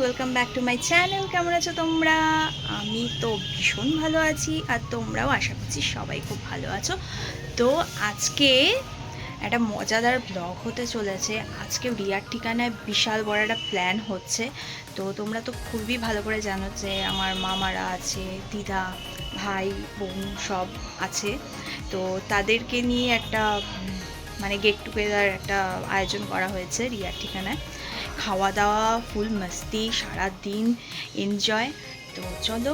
Welcome back to my channel কেমন আছো তোমরা? আমি তো ভীষণ ভালো আছি আর তোমরাও আশা করছি সবাই খুব ভালো আছো। তো আজকে একটা মজাদার ব্লগ হতে চলেছে। আজকে রিয়ার ঠিকানায় বিশাল বড় একটা প্ল্যান হচ্ছে। তো তোমরা তো খুবই ভালো করে জানো যে আমার মামারা আছে, দিদা, ভাই, বোন সব আছে। তো তাদেরকে নিয়ে একটা মানে গেট টুগেদার একটা আয়োজন করা হয়েছে রিয়ার ঠিকানায়। খাওয়া দাওয়া ফুল মস্তি সারা দিন এনজয় তো চলো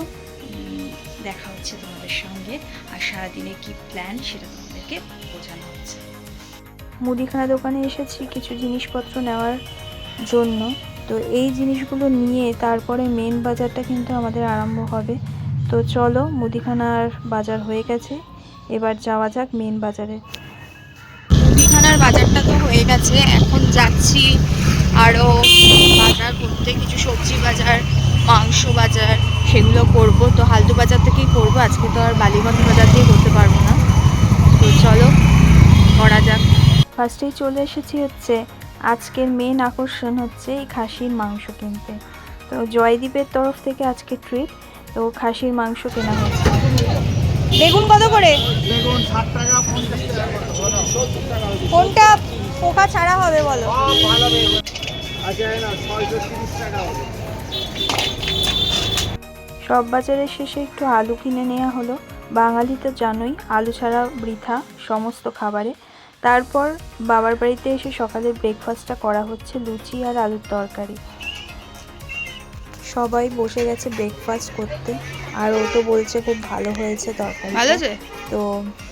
দেখা হচ্ছে তোমাদের সঙ্গে। আর সারাদিনে কি প্ল্যান সেটা তোমাদেরকে বোঝানো হচ্ছে। মুদিখানা দোকানে এসেছি কিছু জিনিসপত্র নেওয়ার জন্য। তো এই জিনিসগুলো নিয়ে তারপরে মেন বাজারটা কিন্তু আমাদের আরম্ভ হবে। তো চলো মুদিখানার বাজার হয়ে গেছে। এবার যাওয়া যাক মেন বাজারে। মুদিখানার বাজারটা তো হয়ে গেছে। এখন যাচ্ছি আরও বাজার করতে কিছু সবজি বাজার মাংস বাজার সেগুলো করব। তো হালদু বাজার থেকেই করব। আজকে তো আর বালিগঞ্জ বাজার দিয়ে করতে পারব না। তো চলো করা যাক। ফার্স্টেই চলে এসেছি হচ্ছে আজকের মেন আকর্ষণ হচ্ছে এই খাসির মাংস কিনতে। তো জয়দীপের তরফ থেকে আজকে ট্রিট তো খাসির মাংস কেনা হচ্ছে। বেগুন কত করে? বেগুন ষাট টাকা পঞ্চাশ টাকা কোনটা পোকা ছাড়া হবে বলো? সব ভালো বেগুন। সব বাজারের শেষে একটু আলু কিনে নেওয়া হলো। বাঙালি তো জানোই আলু ছাড়া বৃথা সমস্ত খাবারে। তারপর বাবার বাড়িতে এসে সকালে ব্রেকফাস্টটা করা হচ্ছে লুচি আর আলুর তরকারি। সবাই বসে গেছে ব্রেকফাস্ট করতে। আর ও তো বলছে খুব ভালো হয়েছে তরকারি তো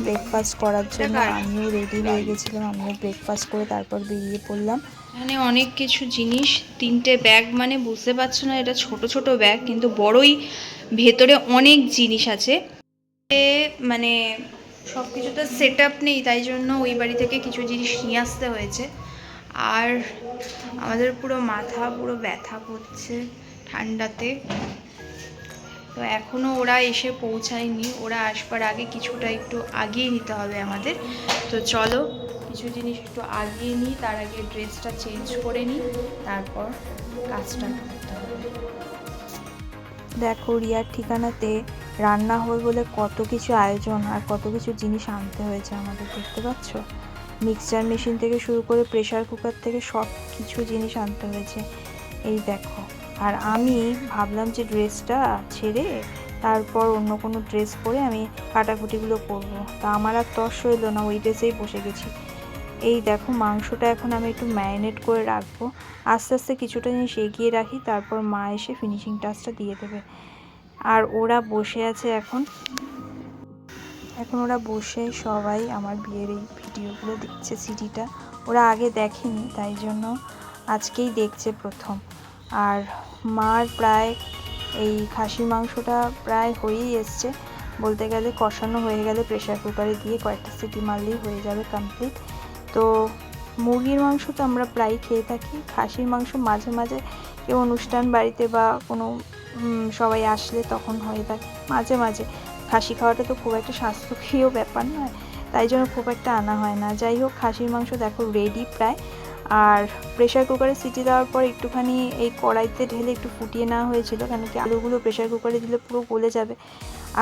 ব্রেকফাস্ট করার জন্য আমিও রেডি হয়ে গেছিলাম। আমিও ব্রেকফাস্ট করে তারপর বেরিয়ে পড়লাম। এখানে অনেক কিছু জিনিস, তিনটে ব্যাগ মানে বুঝতে পারছ না, এটা ছোট ছোট ব্যাগ কিন্তু বড়ই, ভেতরে অনেক জিনিস আছে। মানে সব কিছু তো সেট আপ নেই, তাই জন্য ওই বাড়ি থেকে কিছু জিনিস নিয়ে আসতে হয়েছে। আর আমাদের পুরো মাথা, পুরো ব্যথা করছে ঠান্ডাতে। তো এখনও ওরা এসে পৌঁছায়নি, ওরা আসবার আগে কিছুটা একটু আগিয়ে নিতে হবে আমাদের। তো চলো কিছু জিনিস একটু আগিয়ে নিই, তার আগে ড্রেসটা চেঞ্জ করে নিই, তারপর কাজটা করতে হবে। দেখো রিয়ার ঠিকানাতে রান্না হবে বলে কত কিছু আয়োজন আর কত কিছু জিনিস আনতে হয়েছে আমাদের, দেখতে পাচ্ছ? মিক্সচার মেশিন থেকে শুরু করে প্রেসার কুকার থেকে সব কিছু জিনিস আনতে হয়েছে। এই দেখো, আর আমি ভাবলাম যে ড্রেসটা ছেড়ে তারপর অন্য কোনো ড্রেস পরে আমি কাটাকুটিগুলো করব। তা আমার আর তস হইল না, ওই ড্রেসেই বসে গেছি। এই দেখো মাংসটা এখন আমি একটু ম্যারিনেট করে রাখব। আস্তে আস্তে কিছুটা জিনিস এগিয়ে রাখি, তারপর মা এসে ফিনিশিং টাচটা দিয়ে দেবে। আর ওরা বসে আছে এখন। এখন ওরা বসে সবাই আমার বিয়ের এই ভিডিওগুলো দেখছে, সিডিটা। ওরা আগে দেখেনি, তাই জন্য আজকেই দেখছে প্রথম। আর মার প্রায় এই খাসি মাংসটা প্রায় হয়েই এসছে। বলতে গেলে কষানো হয়ে গেলে প্রেশার কুকারে দিয়ে কয়েকটা সিটি মারলেই হয়ে যাবে কমপ্লিট তো মুরগির মাংস তো আমরা প্রায় খেয়ে থাকি। খাসির মাংস মাঝে মাঝে কেউ অনুষ্ঠান বাড়িতে বা কোনো সবাই আসলে তখন হয়ে থাকে। মাঝে মাঝে। খাসি খাওয়াটা তো খুব একটা স্বাস্থ্যকীয় ব্যাপার নয়, তাই জন্য খুব একটা আনা হয় না। যাই হোক, খাসির মাংস দেখো রেডি প্রায়। আর প্রেশার কুকারে সিটি দেওয়ার পর একটুখানি এই কড়াইতে ঢেলে একটু ফুটিয়ে নেওয়া হয়েছিল, কেন কি আলুগুলো প্রেশার কুকারে দিলে পুরো গলে যাবে।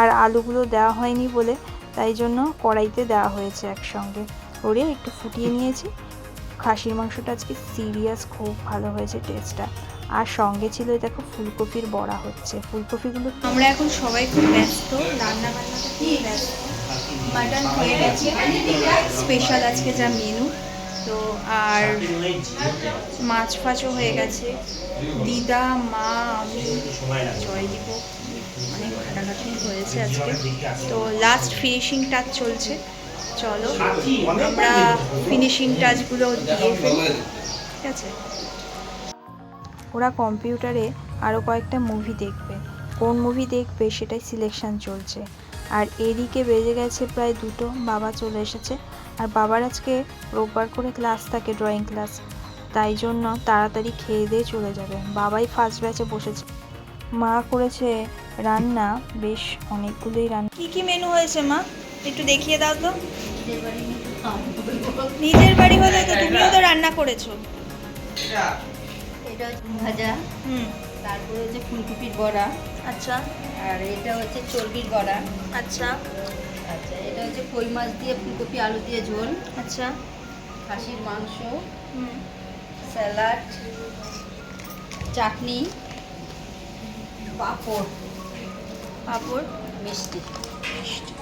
আর আলুগুলো দেওয়া হয়নি বলে, তাই জন্য কড়াইতে দেওয়া হয়েছে একসঙ্গে। করে একটু ফুটিয়ে নিয়েছি। খাসির মাংসটা আজকে সিরিয়াস খুব ভালো হয়েছে টেস্টটা আর সঙ্গে ছিল দেখো ফুলকপির বড়া হচ্ছে। ফুলকপিগুলো আমরা এখন সবাই খুব ব্যস্ত রান্না বান্নাটা খুব ব্যস্ত। হয়ে গেছে। স্পেশাল আজকে যা মেনু তো আর মাছ ফাছও হয়ে গেছে। দিদা, মা, আমি জয়দীপ অনেক ঘাটাঘাটি হয়েছে আজকে। তো লাস্ট ফিনিশিং টাচ চলছে। চলো আমরা ফিনিশিং টাচগুলো দিয়ে ফেলি। ঠিক আছে? ওরা কম্পিউটারে আরও কয়েকটা মুভি দেখবে। কোন মুভি দেখবে সেটাই সিলেকশন চলছে। আর এদিকে বেজে গেছে প্রায় দুটো বাবা চলে এসেছে। আর বাবার আজকে রোববার করে ক্লাস থাকে ড্রয়িং ক্লাস তাই জন্য তাড়াতাড়ি খেয়ে দিয়ে চলে যাবে। বাবাই ফার্স্ট ব্যাচে বসেছে। মা করেছে রান্না বেশ অনেকগুলোই রান্না। কি কি মেনু হয়েছে মা? একটু দেখিয়ে দাও তো। নিজের বাড়ি হলে তো তুমিও তো রান্না করেছ। এটা হচ্ছে ভাজা। হুম। তারপরে হচ্ছে ফুলকপির বড়া। আচ্ছা। আর এটা হচ্ছে চর্বির বড়া। আচ্ছা। আচ্ছা এটা হচ্ছে কই মাছ দিয়ে ফুলকপি আলু দিয়ে ঝোল। আচ্ছা। খাসির মাংস। হুম। স্যালাড। চাটনি। পাঁপড়। পাঁপড়। মিষ্টি। মিষ্টি।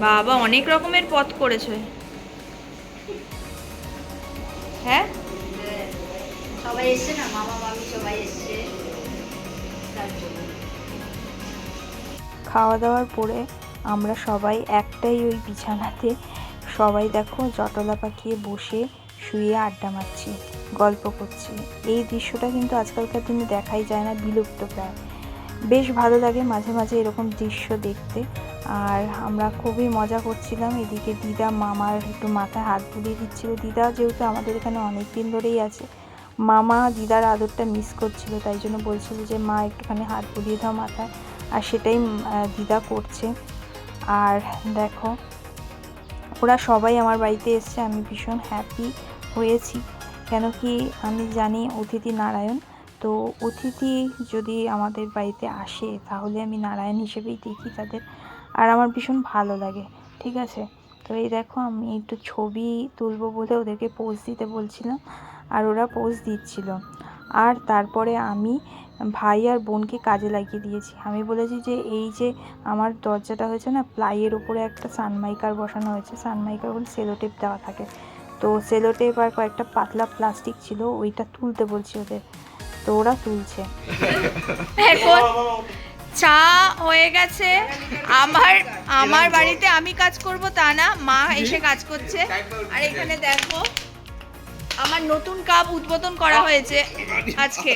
বাবা অনেক রকমের পথ করেছে। হ্যাঁ? সবাই এসছে না? মামা মামি সবাই এসছে। খাওয়া দাওয়ার পরে আমরা সবাই একটাই ওই বিছানাতে। সবাই দেখো জটলা পাকিয়ে বসে শুয়ে আড্ডা মারছি গল্প করছি। এই দৃশ্যটা কিন্তু আজকালকার দিনে দেখাই যায় না বিলুপ্ত প্রায় বেশ ভালো লাগে মাঝে মাঝে এরকম দৃশ্য দেখতে। আর আমরা খুবই মজা করছিলাম। এদিকে দিদা মামার একটু মাথায় হাত বুলিয়ে দিচ্ছিল। দিদা যেহেতু আমাদের এখানে অনেক দিন ধরেই আছে, মামা দিদার আদরটা মিস করছিল, তাই জন্য বলছিল যে, মা, একটুখানি হাত বুলিয়ে দাও মাথায়। আর সেটাই দিদা করছে। আর দেখো, ওরা সবাই আমার বাড়িতে এসছে। আমি ভীষণ হ্যাপি হয়েছি। কেন কি আমি জানি অতিথি নারায়ণ। তো অতিথি যদি আমাদের বাড়িতে আসে, তাহলে আমি নারায়ণ হিসেবেই দেখি তাদের। আর আমার ভীষণ ভালো লাগে, ঠিক আছে? তো এই দেখো, আমি একটু ছবি তুলবো বলে ওদেরকে পোজ দিতে বলছিলাম, আর ওরা পোজ দিচ্ছিল। আর তারপরে আমি ভাই আর বোনকে কাজে লাগিয়ে দিয়েছি। আমি বলেছি যে, এই যে আমার দরজাটা হয়েছে না, প্লাইয়ের উপরে একটা সানমাইকার বসানো হয়েছে। সানমাইকার বলে সেলোটেপ দেওয়া থাকে। তো সেলোটেপ আর কয়েকটা পাতলা প্লাস্টিক ছিল, ওইটা তুলতে বলছি ওদের। তো ওরা তুলছে। চা হয়ে গেছে। আমার আমার বাড়িতে আমি কাজ করব তা না মা এসে কাজ করছে। আর এখানে দেখো আমার নতুন কাপ উদ্বোধন করা হয়েছে আজকে।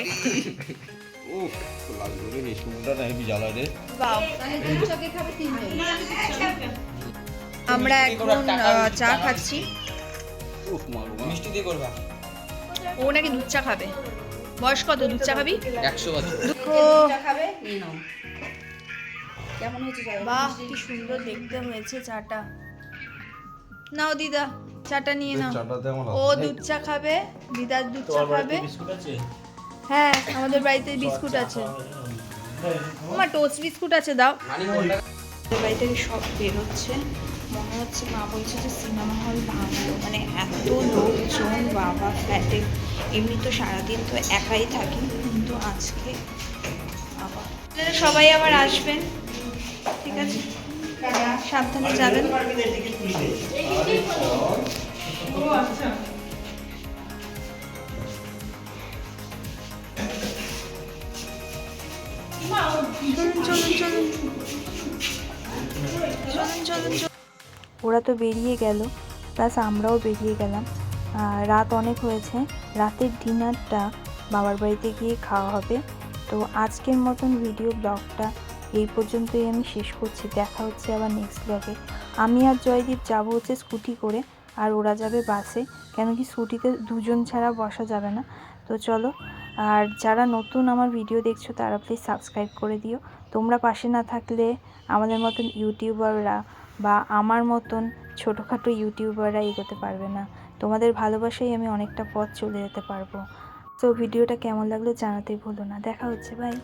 আমরা এখন চা খাচ্ছি। ও নাকি দুধ চা খাবে? বয়স কত? দুধ চা খাবি? একশো বছর খাবে? কেমন হয়েছে বাহ কি সুন্দর দেখতে হয়েছে চাটা। নাও দিদা চাটা নিয়ে নাও। ও দুধ চা খাবে দিদার দুধ চা খাবে। হ্যাঁ আমাদের বাড়িতে বিস্কুট আছে। আমার টোস্ট বিস্কুট আছে দাও। আমাদের বাড়ি থেকে সব বেরোচ্ছে মনে হচ্ছে মা বলছে যে সিনেমা হল ভাঙলো। মানে এত লোকজন বাবা ফ্ল্যাটে এমনি তো সারাদিন তো একাই থাকি, কিন্তু আজকে আবার। সবাই আবার আসবেন, ঠিক আছে? সাবধানে যাবেন। ওরা তো বেরিয়ে গেল, প্লাস আমরাও বেরিয়ে গেলাম। রাত অনেক হয়েছে। রাতের ডিনারটা বাবার বাড়িতে গিয়ে খাওয়া হবে। তো আজকের মতন ভিডিও ব্লগটা এই পর্যন্তই আমি শেষ করছি। দেখা হচ্ছে আবার নেক্সট ব্লগে আমি আর জয়দীপ যাব হচ্ছে স্কুটি করে, আর ওরা যাবে বাসে কেন কি স্কুটিতে দুজন ছাড়া বসা যাবে না। তো চলো, আর যারা নতুন আমার ভিডিও দেখছ, তারা প্লিজ সাবস্ক্রাইব করে দিও। তোমরা পাশে না থাকলে আমাদের মতন ইউটিউবাররা বা আমার মতন ছোটোখাটো ইউটিউবাররা এগোতে পারবে না। তোমাদের ভালোবাসাই আমি অনেকটা পথ চলে যেতে পারব। তো ভিডিওটা কেমন লাগল জানাতেই ভুলো না। দেখা হচ্ছে বাই